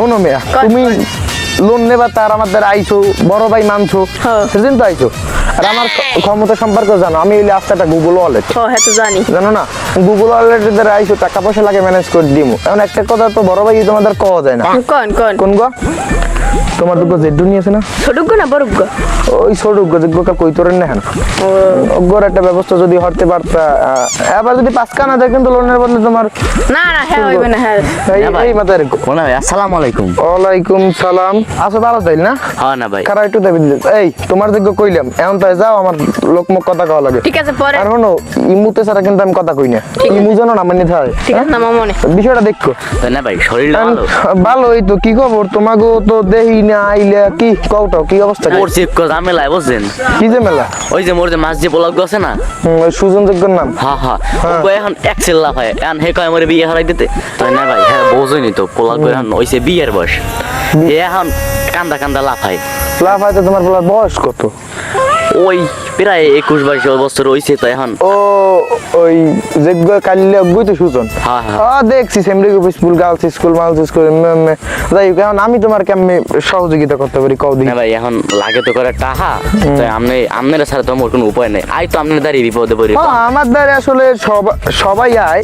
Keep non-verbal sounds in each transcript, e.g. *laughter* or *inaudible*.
শোনো মেয়া। তুমি লোন নেবা তার আমাদের আইছো বড় ভাই মানছো হ্যাঁ। সেদিন তো আইছো। আর আমার ক্ষ- ক্ষমতা সম্পর্কে জানো আমি আজকে একটা গুগল ওয়ালেট হ্যাঁ তো জানি। জানো না? গুগল ওয়ালেটের দ্বারা আইছো টাকা পয়সা লাগে ম্যানেজ করে দিমু। এখন একটা কথা তো বড় ভাই তোমাদের কওয়া যায় না। কোন কোন? কোন গো? তোমার দুটো জেড্ডু নিয়েছে না? ছোটুক না বড় ওই সরু গজগোকা কই তোরেন না হেন ওগর একটা ব্যবস্থা যদি হতে পারতা আহ, এবার যদি পাঁচ কানা দেয় কিন্তু লোনের বদলে তোমার না না হ্যাঁ হইবে না হ্যাঁ। এই না ভাই। মাথায় রেখো। মনে হয় আসসালামু আলাইকুম। ওয়ালাইকুম সালাম। আসো ভালো তাইল না? হ্যাঁ না ভাই। খারা একটু দেবে এই তোমার যোগ্য কইলাম। এখন তাই যাও আমার লোকমুখ কথা কওয়া লাগে। ঠিক আছে পরে। আর শোনো ইমুতে ছাড়া কিন্তু আমি কথা কই না। ইমু জানো না মানে থাকে ঠিক আছে না মামনে। বিষয়টা দেখো। তাই না ভাই এখন ভালো? ভালোই তো কি খবর? তোমাকে তো দেহি না আইলে কি? কওটাও কি অবস্থা? ওর চেক বুঝছেন? কি যে ওই যে মোর যে মাছ যে ব্লগ আছে না? ওই সুজন যোগ্যর নাম। হ্যাঁ। ও এখন এক হয়। এখন হে কয় মোরে বিয়ে হারাই দিতে? তাই না ভাই হ্যাঁ বোঝইনি তো পোলা কয় এখন ওইসে বিয়ের বয়স। এখন কান্দা কান্দা লাফায়। লাফায় তো তোমার বলার বয়স কত? ওই প্রায় একুশ বাইশ বছর হইছে তো এখন। ও ওই যোগ্য কাল্য অজ্ঞই তো সুজন? হ্যাঁ হ্যাঁ। দেখছি সেমরি স্কুল গার্লস স্কুল মার্লস স্কুল যাই হোক এখন আমি তোমার কেমনি সহযোগিতা করতে পারি কও দিই ভাই এখন লাগে তো করে টাহা তো আমনে আমনের ছাড়া তো মোর কোনো উপায় নেই। আই তো আপনার দাঁড়িয়ে বিপদে পড়ি হ্যাঁ আমার দ্বারা আসলে সবাই আয়।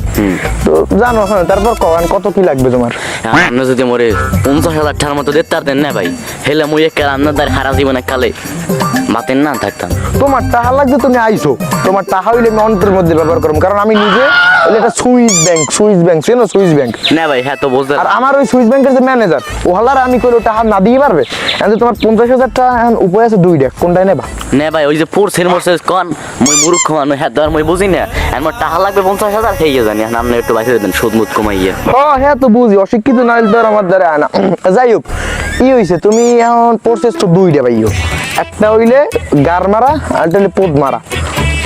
তো জানো হ্যাঁ তারপর কন কত কি লাগবে তোমার? আপনি যদি মোরে পঞ্চাশ হাজার টাকার মতো দিতে পারতেন না ভাই হেলে মুই এক আপনার দ্বারা হারা জীবনে কালে মাতেন না থাকতাম। তোমার টাকা লাগবে তুমি আইছো তোমার টাকা হইলে আমি অন্তের মধ্যে ব্যবহার করব কারণ আমি নিজে একটা সুইস ব্যাংক সুইস ব্যাংক চেনো সুইস ব্যাংক। না ভাই হ্যাঁ তো বুঝতে আর আমার ওই সুইস ব্যাংকের যে ম্যানেজার ও হালার আমি করে টাকা না দিয়ে পারবে? এখন তোমার পঞ্চাশ হাজার টাকা এখন উপায় আছে দুইটা কোনটাই নেবা? না ভাই ওই যে পড়ছেন মরছে কন মুই মুরুক্ষ মানুষ হ্যাঁ ধর মুই বুঝি না। আমার টাকা লাগবে পঞ্চাশ হাজার সেই জানি এখন আপনি একটু বাইরে দেন সুদ মুদ কমাইয়ে ও হ্যাঁ তো বুঝি অশিক্ষিত না হলে তো আমার দ্বারা আয় না। যাই হোক ই হইছে তুমি এখন প্রসেস তো দুইটা পাইও একটা হইলে গার মারা আর একটা পোদ মারা।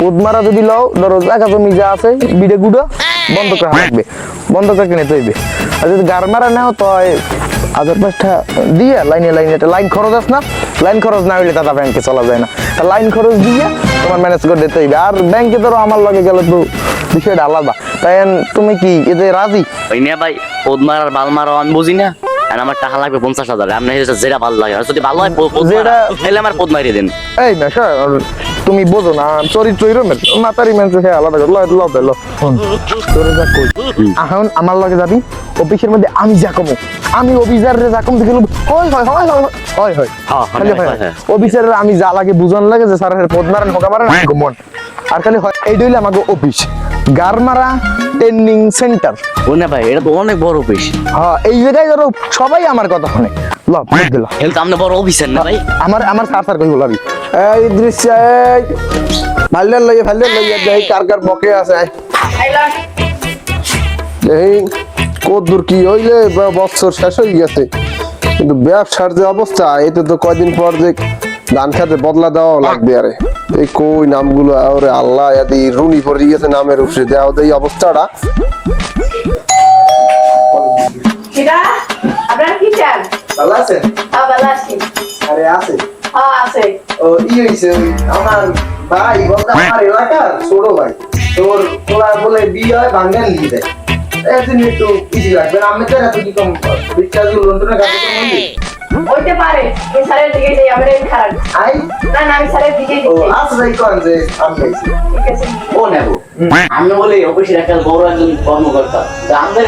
পোদ মারা যদি লও, ধরো জায়গা জমি যা আছে, বিড়ে গুঁড়ো বন্ধ করা লাগবে বন্ধ করে কিনে তৈবে আর যদি গার মারা নাও তো হাজার পাঁচটা দিয়ে লাইনে লাইনে একটা লাইন খরচ আছে না? লাইন খরচ না হইলে দাদা ব্যাংকে চলা যায় না। তা লাইন খরচ দিয়ে তোমার ম্যানেজ করে দিতে হইবে। আর ব্যাংকে ধরো আমার লগে গেলে তো বিষয়টা আলাদা। তাই তুমি কি এতে রাজি? ওই না ভাই পদ মারার বাল মারাও আমি বুঝি না। আর আমার টাকা লাগবে পঞ্চাশ হাজার। আপনি যেটা ভালো লাগে যদি ভালো হয় যেটা- তাহলে আমার পদ মারিয়ে দেন। এই না স্যার তুমি বোঝো না চরিত্র এরমের মাতারি হ্যাঁ আলাদা করে লয় লয় লয় তোরে যা কই। এখন আমার লগে যাবি অফিসের মধ্যে আমি যা কমো। আমি অফিসারে যা কম দেখে হয় হয় হয় হয় হয় হয় হ্যাঁ। অফিসারের আমি যা লাগে বুঝন লাগে যে স্যার পদ মারেন হোকা মারেন মন। আর খালি হয় এইটা হইলে আমাকে অফিস। গারমারা ট্রেনিং সেন্টার। ও না ভাই এটা তো অনেক বড় অফিস। হ্যাঁ এই জায়গায় ধরো সবাই আমার কথা শুনে। ল বুঝ দিল। হেলথ আপনি বড় অফিসার না ভাই? আমার আমার স্যার স্যার কই বলাবি এই দৃশ্য এই। ভাল্লের লইয়া ভাল্লের লইয়া দেই কার কার বকে আছে। এই কত দূর কি হইলে বছর শেষ হয়ে গেছে। কিন্তু ব্যবসার যে অবস্থা এতে তো কয়দিন পর যে ধান খাতে বদলা দেওয়া লাগবে আরে। এই কই নামগুলো আরে আল্লাহ এদি রুনি পড়ে গেছে নামের উপরে। দেওয়া এই অবস্থাটা। আপনার কি চান? ভালো আছে হ্যাঁ ভালো আছি। আরে আছে। হ্যাঁ আছে। ও ই হইছে আমার ভাই বলতে আমার এলাকার ছোট ভাই। তোর তোলা বলে বিয়ে হয় বাঙ্গাল নিয়ে দেয় একদিন একটু ইজি লাগবে আমি তো এত কি কম বিচ্ছা লন্ডনের কাছে হইতে পারে আমি স্যারের দিকে যাই আমার এই খারাপ। আই? না না আমি স্যারের দিকে ও আস ভাই কোন যে আমি ঠিক আছে। ও নেব। আমি বলি অফিসের একটা বড় একজন কর্মকর্তা। আমাদের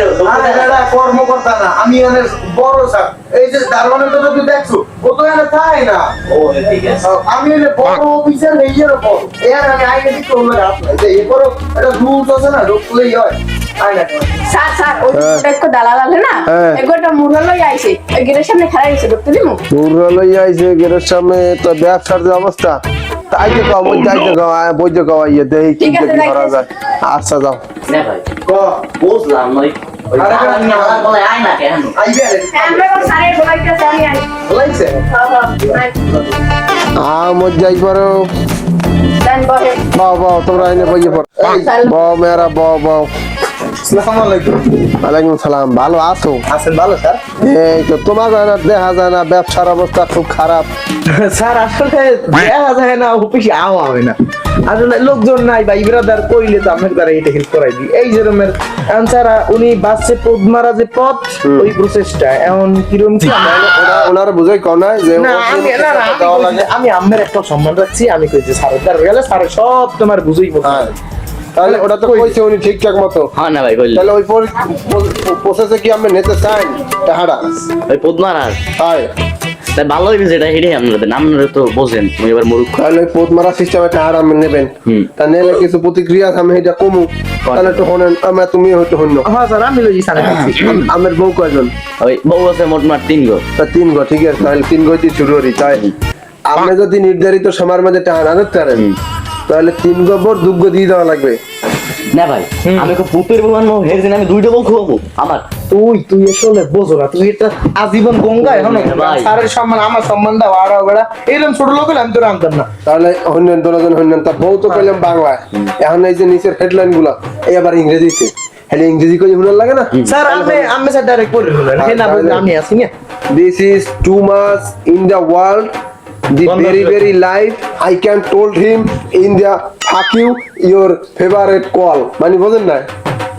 দাদা কর্মকর্তা না আমি অনেক বড় স্যার। এই যে দারোয়ানের তো তুই দেখছ ও তো এখানে থাকে না। ও ঠিক আছে। আমি হলে বড় অফিসার নেই এরকম এর আমি আইনে দিতে হলো যে এরপরও একটা রুলস আছে না ঢুকলেই হয়। স্যার স্যার ওই হ্যাঁ। একটু দালাল না হ্যাঁ। এগোটা লই আইছে। ওই সামনে খাড়া গেছে ঢুকতে দিমু দূরালই আইছে গেটের সামনে তো ব্যবসার যে অবস্থা। তাই তো বই যাই তো কাও বই তো কাও ইয়ে দেই কি কি করা যায়। আচ্ছা যাও। না ভাই ক বুঝলাম হ্যাঁ আমরা যাই পারো। বহে। বাও বাও তোমরা আইনে বইয়ে পড়। বাও আসসালামু আলাইকুম ওয়ালাইকুম সালাম ভালো আছো? আছেন ভালো স্যার? এই তো তোমার দেখা যায় না ব্যবসার অবস্থা খুব খারাপ। *laughs* স্যার আসলে দেখা যায় না অফিসে আও হবে না। আসলে লোকজন নাই ভাই ব্রাদার কইলে তো আমি তারা এটা হেল্প করাই দিই। এই যেরকমের এখন স্যার উনি বাসে পদ্মারা যে পথ ওই প্রসেসটা এখন কিরম কি? ওনারা বুঝাই কও না যে আমি আম্মের একটা সম্মান রাখছি আমি কইছি স্যার তার গেলে স্যার সব তোমার বুঝেই বলতে হ্যাঁ। তাহলে ওটা তো কইছে উনি ঠিকঠাক মতো। হ্যাঁ না ভাই কইলে। তাহলে ওই প্রসেসে কি আমরা নিতে চাই? টাহারা ওই পদ্মার আর? হয়। তাই ভালো হইবে যেটা হেডে আপনাদের আপনারা তো বোঝেন তুমি এবার মরুক তাহলে ওই পোত সিস্টেমে টাহারা আমি নেবেন। তা নিলে কিছু প্রতিক্রিয়া আমি এটা কমু। তাহলে একটু হনেন আমরা তুমি হয়তো হন্য হ্যাঁ স্যার আমি লই স্যার আমার বউ কয়জন? ওই বউ আছে মোট মার তিন গো। তা তিন গো ঠিক আছে তাহলে তিন গইতে শুরু করি তাই। আপনি যদি নির্ধারিত সময়ের মধ্যে টাকা না ধরতে পারেন তাহলে তিন গোবর দুগ্গ দিয়ে দেওয়া লাগবে। না ভাই আমি তো পুতের বউ আনব হের দিন আমি দুইটা বউ খাব আমার। তুই তুই আসলে বোঝো না তুই এটা আজীবন গঙ্গা এখন। স্যারের সম্মান আমার সম্মান দাও আর বেড়া। এরকম ছোট লোক আমি তোর আনতাম না। তাহলে হন্যন দুজন হন্যন তা বউ তো পেলাম বাংলায়। এখন এই যে নিচের হেডলাইনগুলা এই আবার ইংরেজিতে। হ্যাঁ ইংরেজি কই হুনার লাগে না? স্যার আমি আমি স্যার ডাইরেক্ট করে দিলেন হে না আমি আছি না। This is too much in the world. The very very life I can told him in the fuck you your favorite call. মানে বোঝেন না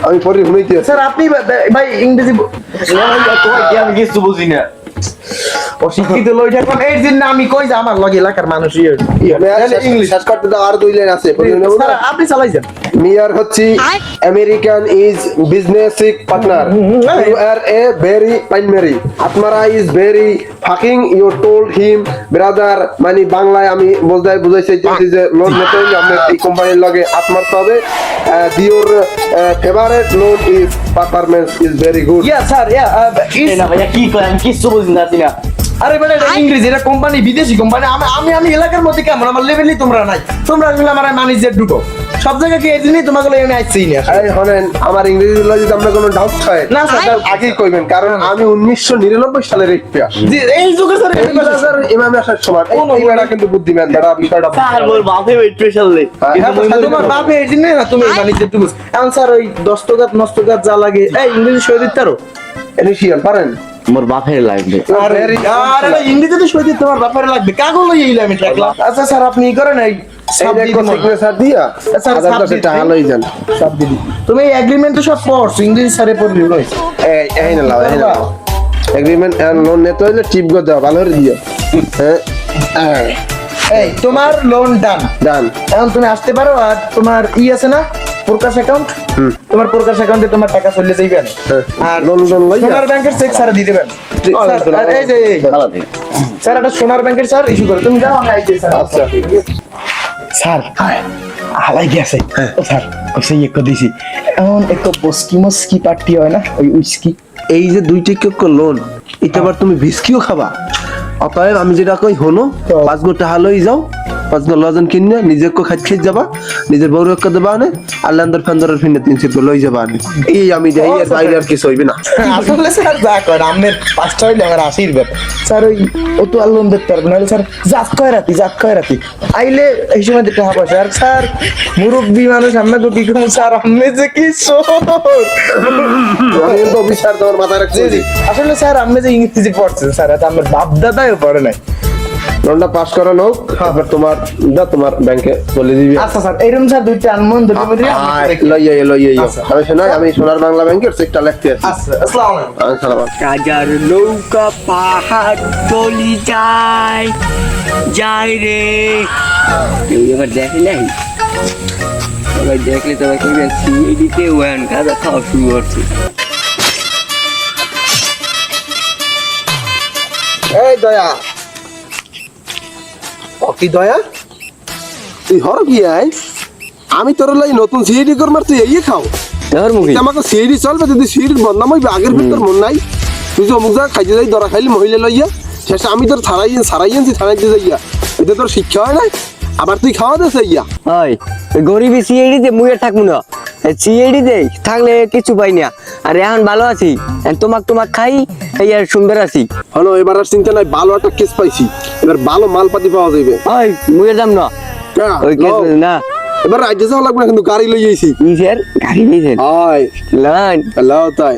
আমি পরে শুনাইতে স্যার আপনি ভাই ইংরেজি আমি কিছু বুঝি না অশিক্ষিত লোক এখন এই দিন না আমি কই যে আমার লগে এলাকার মানুষ ইয়ে ইয়ে- আর শেষ- ইংলিশ শেষ করতে দাও, আর দুই লাইন আছে আপনি চালাইছেন। মিয়ার হচ্ছে American is business partner you are a very primary আত্মারা is very fucking you told him brother মানে বাংলায় আমি বুঝাই বুঝাই চাইতেছি যে লোন নিতে হইলে আপনার এই কোম্পানির লগে আত্মারতে হবে দিওর favourite loan is performance is very good yeah sir yeah ভাইয়া কি কয় আমি কিছু বুঝি না আছি না। আরে বেটা এটা ইংরেজি এটা কোম্পানি বিদেশি কোম্পানি। আমি আমি আমি এলাকার মধ্যে কেমন? আমার লেভেলই তোমরা নাই। তোমরা আসলে আমার ম্যানেজার ঢুকো। সব জায়গায় কি এই দিনই তোমাকে এনে আসছেই না এই হলেন আমার ইংরেজি লগে যদি আপনার কোনো ডাউট হয় না, স্যার, আগেই কইবেন কারণ আমি উনিশশো নিরানব্বই সালের এক পেয়ার জি, এই যুগে স্যার এই যুগে স্যার ইমামে আসার সময় এই- এই কিন্তু বুদ্ধিমান বেড়া বিষয়টা স্যার বল বাপে ওয়েট প্রেশার লে হ্যাঁ, তোমার বাপে এই দিনে না তুমি ম্যানেজার ঢুকো। এখন স্যার ওই দস্তগাত মস্তগাত যা লাগে এই ইংরেজি সই দিতে পারো? ইনিশিয়াল পারেন। মোর বাপের লাগবে। আরে আরে তোমার বাপের লাগবে। কাগজ লই এইলাম এটা আচ্ছা স্যার আপনি ই করেন এই তুমি এগ্রিমেন্টে সব পড়ছো ইংরেজি স্যারে পড়বি এই এই না লাও এই না এগ্রিমেন্ট এন্ড লোন নিতে হইলে টিপ গো দাও ভালো করে দিও। হ্যাঁ হ্যাঁ। এই তোমার লোন ডান ডান এখন তুমি আসতে পারো আর তোমার ই আছে না? প্রকাশ অ্যাকাউন্ট তোমার প্রকাশ অ্যাকাউন্টে তোমার টাকা চলে যাইবে হ্যাঁ। আর? সোনার ব্যাংকের চেক স্যার দিয়ে দেবেন। স্যার, স্যার একটা সোনার ব্যাংকের স্যার ইস্যু করে। তুমি যাও এই যে স্যার। আচ্ছা। স্যার হালাই গেছে। স্যার কইছে ইয়ে করে দিছি। এখন একটু বস্কি মস্কি পার্টি হয় না? ওই উইস্কি। এই যে দুই টিকেট লোন এটা আবার তুমি ভিস্কিও খাবা। অতএব আমি যেটা কই হনো পাঁচ গো টাকা লই যাও। পাঁচ গো লজন কিনে নিজে কো খাই যাবা নিজের বউ রক্ষা দেবা আনে আল্লান্দর ফান্দরের ফিনে তিন সিট লই যাবা আনে। এই আমি দেই এর বাইরে আর কিছু হইবে না। আসলে স্যার যা করেন আপনার পাঁচটা হইলে আমার আশীর্বাদ। স্যার ওই ও তো আর দেখতে পারবে নাহলে স্যার জাত কয় রাতি জাত কয় রাতি? আইলে এই সময় দেখতে হবে স্যার স্যার মুরব্বী মানুষ আমরা তো কি স্যার আপনি যে কি আমি। আসলে স্যার আপনি যে ইংরেজি পড়ছেন স্যার আমার বাপ দাদাও পড়ে নাই। লোনটা পাস করানো হোক তারপর তোমার দা তোমার ব্যাংকে বলে দিবি। আচ্ছা স্যার এরকম স্যার দুইটা আনমন দুটো মধ্যে লইয়া লইয়া আচ্ছা। আমি শোনাই আমি সোনার বাংলা ব্যাংকের চেকটা লিখতে আছি। আচ্ছা আসসালামু আলাইকুম। রাজার নৌকা পাহাড় চলি যায় যায় রে। কেউ এবার দেখে নাই? সবাই দেখলে তবে কইবেন সিএডিতে ওয়ান গাঁদা খাওয়া শুরু করছে। এই দয়া কি দয়া। তুই হর কি আই আমি তোর লাই নতুন সিআইডি কর মার তুই এই খাও। তোর মুখে। আমাকে সিআইডি চলবে যদি সিআইডি বদনাম হইবে আগের ভিতর মন নাই। তুই যে অমুক জায়গা খাইতে যাই দরা খাইলি মহিলা লইয়া শেষে আমি তোর ছাড়াই ছাড়াই আনছি ছাড়াইতে যাইয়া। এটা তোর শিক্ষা হয় নাই? আবার তুই খাওয়া দেস ইয়া ওই গরিবি সিএডিতে মুয়ে থাকব না। সিএডিতে থাকলে কিছু পাই না। আর এখন ভালো আছি তোমাক তোমাক খাই এই আর সুন্দর আছি। হলো এবার আর চিন্তা নাই ভালো একটা কেস পাইছি। এবার ভালো মালপাতি পাওয়া যাইবে। ওই মুয়ে যাম না। ওই কেস না। এবার রাজ্যে যাওয়া লাগবে না কিন্তু গাড়ি লই যাইছি কিসের গাড়ি নিয়েছেন হয়। লাইন হ্যালো তাই।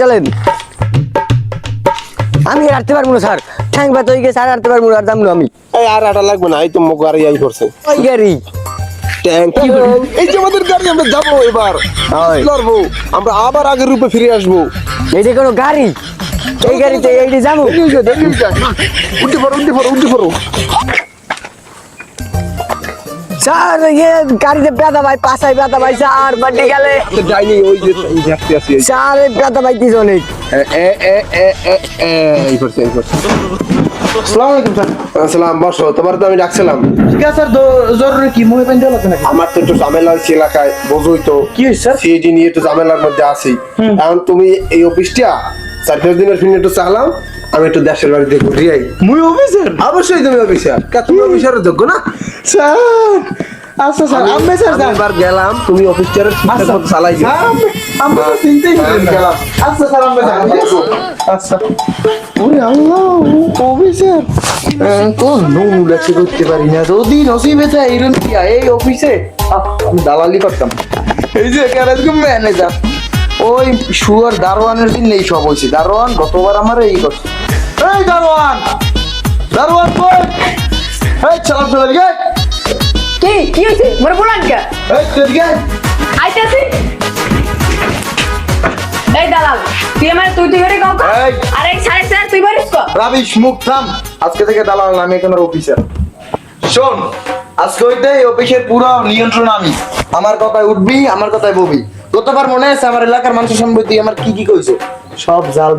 চলেন। আমি আর হাঁটতে পারব না স্যার। ঠ্যাং ব্যথা হয়ে গেছে আর হাঁটতে পারব না আর যাম না আমি। এই আর আটা লাগবে না এই তো মোক গাড়ি আই করছে। ওই গাড়ি। এই যে আমাদের গাড়ি আমরা যাব এবার। লড়বো। আমরা আবার আগের রূপে ফিরে আসব। এই যে কোনো গাড়ি? এই গাড়িতে এইটি যাব? দেরি হয়ে যায়, দেরি হয়ে যায়। উঠে পড়ো উঠে পড়ো উঠে পড়ো স্যার ইয়ে গাড়িতে ব্যথা ভাই পাশায় ব্যথা ভাই স্যার বাড়ি গেলে। যাইনি ওই যে এই দেখতে আসি এই- স্যার এই ব্যথা পাইতিস অনেক। এ এ এ এ এ এ এই করছে এই করছে। আসসালামু আলাইকুম স্যার। আসসালাম বসো তোমার তো আমি ডাকছিলাম। স্যার জরুরি কি? মুহে পেন লাগবে নাকি? আমার তো একটু ঝামেলা হয়েছে এলাকায় বোঝোই তো। কি হয়েছে স্যার? সিএজি নিয়ে একটু ঝামেলার মধ্যে আছি। এখন তুমি এই অফিসটা চার পাঁচ দিনের ফিরে একটু চালাম আমি একটু দেশের বাড়িতে ঘুরে আই। মুই অফিসার? অবশ্যই তুমি অফিসার। কা তুমি অফিসারের যোগ্য না? স্যার! আচ্ছা স্যার আমি স্যার এবার গেলাম তুমি অফিসটারে ঠিকঠাক মতো চালাই দিও। আমি তো চিন্তাই গেলাম। আচ্ছা স্যার আমি আচ্ছা। ওরে আল্লাহ অফিসার। তো নুন করতে পারি না। যদি নসিবে থাকে এরকম কি এই অফিসে আমি দালালি করতাম। এই যে গ্যারেজ ম্যানেজার ওই শুয়ার দারোয়ানের দিন নেই সব হয়েছে। দারোয়ান গতবার আমার এই করছে। এই দারোয়ান! দারোয়ান কই? এই চালাম চলে দিকে কি কি হয়েছে? মোরে বলান কে এই চলে দিকে আইতাছি? এই দালাল তুই আমার তুই তুই করে কাউ এই। আরে সাড়ে চার তুই বারিস কো? রাবিশ মুখ থাম। আজকে থেকে দালাল না, আমি এখানের অফিসার শোন আজকে হইতে এই অফিসের পুরো নিয়ন্ত্রণ আমি। আমার কথায় উঠবি আমার কথায় ববি গতবার মনে আছে আমার এলাকার মানুষের আমার কি কি কইছো? সব জাল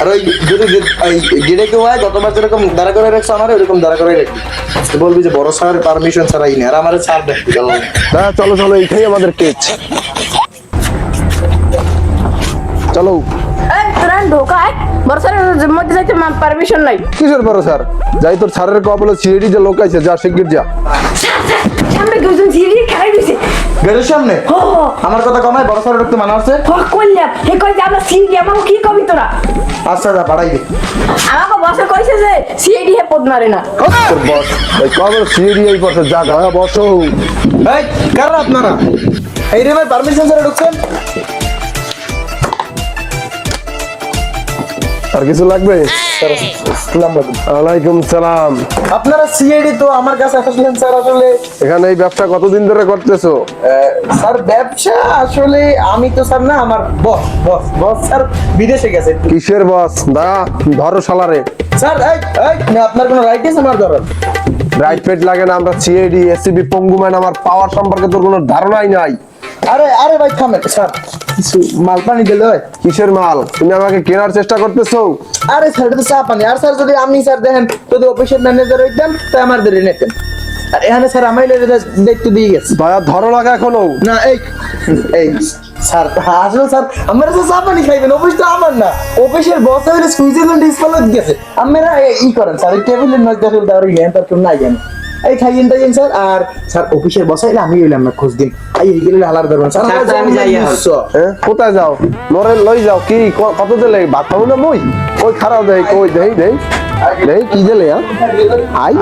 আর ওই যদি যে- ওই গেড়ে কেউ হয় গতবার যেরকম দাঁড়া করে রাখছো আমার ওরকম দাঁড়া করে রাখবি। আজকে বলবি যে বড় স্যার পারমিশন ছাড়াই না আর আমার ছাড় দেখবি দালাল। হ্যাঁ চলো চলো এইটাই আমাদের কেচ চলো। এই তোরা ঢোকায় বর্ষার মধ্যে যাইতে পারমিশন নাই। কিসের বড় স্যার? যাই তোর স্যারের কবলে সিএডি যে লোক আছে যা শিগগির যা। সামনে দুজন সিঁড়ি খাই দিছে। গেটের সামনে? আমার কথা কমায় বড় স্যার ঢুকতে মানা আছে ও কইলাম হে কই যে আমরা সিঁড়ি আমাকে কি কবি তোরা? আচ্ছা যা বাড়াই দে। আমাকে বসে কইছে যে সিআইডি হে পদ মারে না। তোর বস? ওই কবলে সিএডি এই পথে যা বসো। এই কারা আপনারা? এই রে ভাই পারমিশন ছাড়া ঢুকছেন? আর কিছু লাগবে? ওয়ালাইকুম সালাম। আপনারা সিআইডি তো আমার কাছে আসলেন স্যার আসলে এখানে এই ব্যবসা কতদিন ধরে করতেছো? স্যার ব্যবসা আসলে আমি তো স্যার না আমার বস বস বস স্যার বিদেশে গেছে। কিসের বস দা ধরো সালারে স্যার এই এই না, আপনার কোনো রাইট আছে আমার ধরার? রাইট পেট লাগে না আমরা সিএডি এসিবি পঙ্গুম্যান আমার পাওয়ার সম্পর্কে তোর কোনো ধারণাই নাই। আরে আরে ভাই থামেন স্যার। কিছু মাল পানি দিলে হয়। কিসের মাল? তুমি আমাকে কেনার চেষ্টা করতেছো? আরে স্যার এটা তো চা পানি। আর স্যার যদি আপনি স্যার দেখেন যদি অফিসের ম্যানেজার হইতেন তাই আমার ধরে নিতেন আর এখানে স্যার আমার দায়িত্ব দিয়ে গেছে। দয়া ধরো লাগা এখনও। না এই এই স্যার আসলে স্যার আমরা তো চা পানি খাইবেন অফিস তো আমার না। অফিসের বস হইলে সুইজারল্যান্ড ডিসপ্লে গেছে। এই- ই করেন স্যার টেবিলের নয় দেখেন তার জ্ঞান তার কেউ নাই জানে এই খাইয়েন টাইয়েন স্যার। আর স্যার অফিসের বসাইলে আমি এলাম না খোঁজ দিন। এই এই গেলে হালার ধরবেন স্যার আমি যাই? হ্যাঁ? কোথায় যাও? লরে লই যাও। কি ক- কত দিলে? ভাত খাব না মই? ওই খারাপ দেই কই দেই দেই। দেই কি দিলে হ্যাঁ? আই।